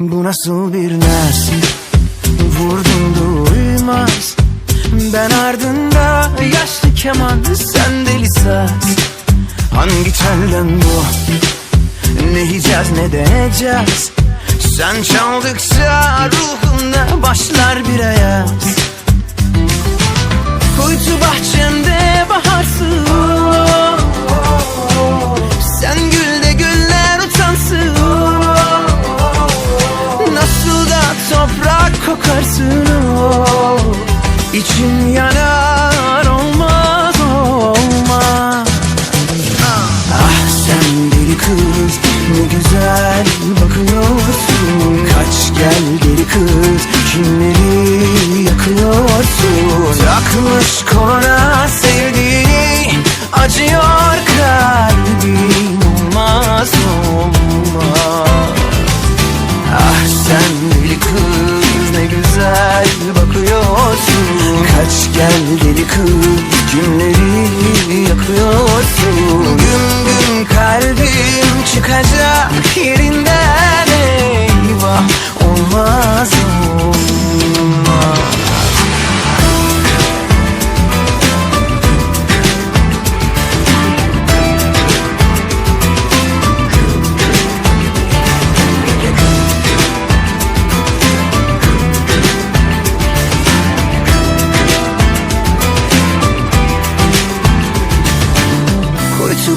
Bu nasıl bir nesil Vurdum duymaz Ben ardında yaşlı keman Sen deli saz. Hangi telden bu? Ne yiyeceğiz ne de edeceğiz Sen çaldıkça ruhumda başlar bir ayaz. Kuytu bahçemde kokarsın o. İçim yanar olmaz olmaz. Ah sen deli kız ne güzel bakıyorsun. Kaç gel deli kız kimleri yakıyorsun? Takmış koluna Kaç gel deli kız kimleri yakıyorsun? Gün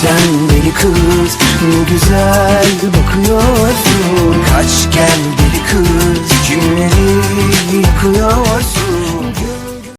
sen deli kız ne güzel bakıyorsun